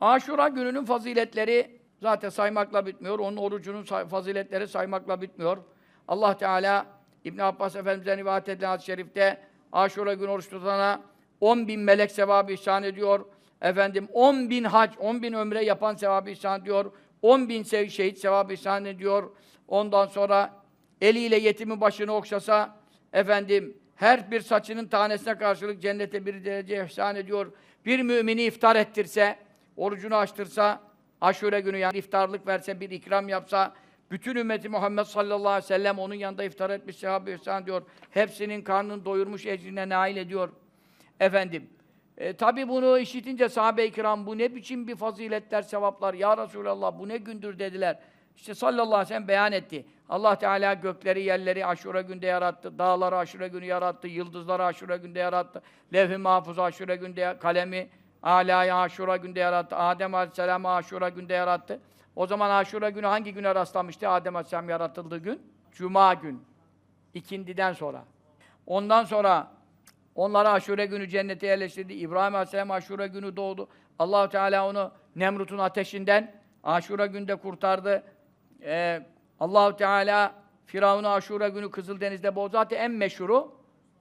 Aşura gününün faziletleri zaten saymakla bitmiyor. Onun orucunun faziletleri saymakla bitmiyor. Allah Teala İbn Abbas Efendimiz'den rivayet edilen hadis-i şerifte Aşura günü oruç tutana 10 bin melek sevabı ihsan ediyor. Efendim 10 bin hac, 10 bin ömre yapan sevabı ihsan ediyor. 10 bin sev- şehit sevabı ihsan ediyor. Ondan sonra eliyle yetimin başını okşasa efendim her bir saçının tanesine karşılık cennete bir derece ihsan ediyor. Bir mümini iftar ettirse, orucunu açtırsa, aşure günü yani iftarlık verse, bir ikram yapsa, bütün ümmeti Muhammed sallallahu aleyhi ve sellem onun yanında iftar etmiş, sevabı ihsan diyor. Hepsinin karnını doyurmuş, ecrine nail ediyor. Efendim, e, tabi bunu işitince sahabe-i kiram bu ne biçim bir faziletler, sevaplar, ya Resulallah bu ne gündür dediler. İşte sallallahu aleyhi ve sellem beyan etti. Allah Teala gökleri, yerleri aşure günde yarattı, dağları aşure günü yarattı, yıldızları aşure günde yarattı, levh-i mahfuz aşure günde, kalemi, alâyı aşure günde yarattı, Adem aleyhisselam'ı aşure günde yarattı. O zaman aşure günü hangi güne rastlamıştı Adem aleyhisselam yaratıldığı gün? Cuma gün. İkindiden sonra. Ondan sonra onları aşure günü cennete yerleştirdi. İbrahim Aleyhisselam aşure günü doğdu. allah Teala onu Nemrut'un ateşinden aşure günde kurtardı. Ee, allah Teala Firavun'u aşure günü Kızıldeniz'de boğdu. Zaten en meşhuru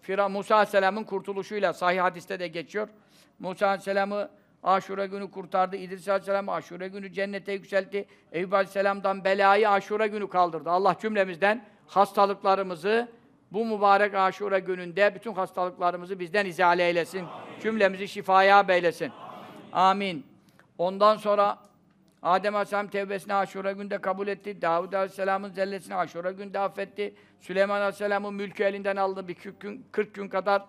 Fira Musa Aleyhisselam'ın kurtuluşuyla sahih hadiste de geçiyor. Musa Aleyhisselam'ı Aşure günü kurtardı. İdris Aleyhisselam Aşure günü cennete yükseltti. Eyüp Aleyhisselam'dan belayı Aşure günü kaldırdı. Allah cümlemizden hastalıklarımızı bu mübarek Aşure gününde bütün hastalıklarımızı bizden izale eylesin. Cümlemizi şifaya beylesin. Amin. Ondan sonra Adem Aleyhisselam tevbesini Aşure günde kabul etti. Davud Aleyhisselam'ın zellesini Aşure günde affetti. Süleyman Aleyhisselam'ın mülkü elinden aldı. Bir 40 gün, 40 gün kadar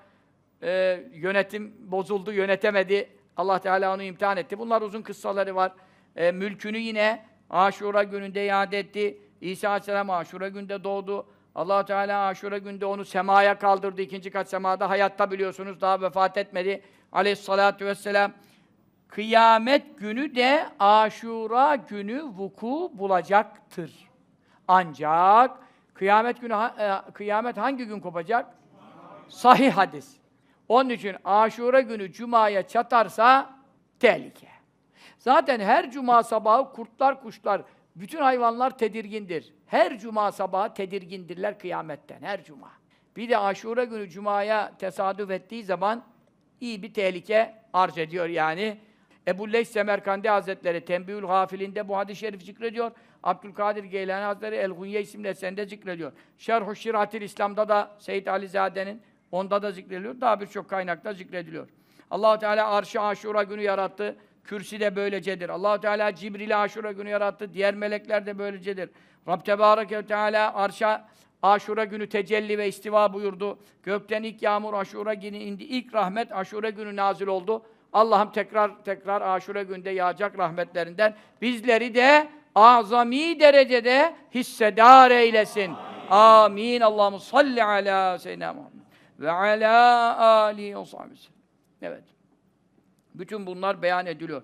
e, yönetim bozuldu, yönetemedi. Allah Teala onu imtihan etti. Bunlar uzun kıssaları var. E, mülkünü yine Aşura gününde iade etti. İsa Aleyhisselam Aşura günde doğdu. Allah Teala Aşura günde onu semaya kaldırdı. İkinci kat semada hayatta biliyorsunuz daha vefat etmedi. Aleyhissalatu vesselam. Kıyamet günü de Aşura günü vuku bulacaktır. Ancak kıyamet günü e, kıyamet hangi gün kopacak? Sahih hadis. Onun için Aşure günü Cuma'ya çatarsa tehlike. Zaten her Cuma sabahı kurtlar, kuşlar, bütün hayvanlar tedirgindir. Her Cuma sabahı tedirgindirler kıyametten, her Cuma. Bir de Aşure günü Cuma'ya tesadüf ettiği zaman iyi bir tehlike arz ediyor yani. Ebu Leys Semerkandi Hazretleri Tembihül Gafilinde bu hadis-i şerif zikrediyor. Abdülkadir Geylani Hazretleri El-Gunye isimli eserinde zikrediyor. Şerh-ü Şiratil İslam'da da Seyyid Alizade'nin onda da zikrediliyor. Daha birçok kaynakta zikrediliyor. allah Teala arşı aşura günü yarattı. Kürsi de böylecedir. allah Teala Cibril'i aşura günü yarattı. Diğer melekler de böylecedir. Rab Tebareke Teala arşa Aşura günü tecelli ve istiva buyurdu. Gökten ilk yağmur Aşura günü indi. İlk rahmet Aşura günü nazil oldu. Allah'ım tekrar tekrar Aşura günde yağacak rahmetlerinden bizleri de azami derecede hissedar eylesin. Amin. Allahu salli ala seyyidina Muhammed ve ala alihi ve sahbihi. Evet. Bütün bunlar beyan ediliyor.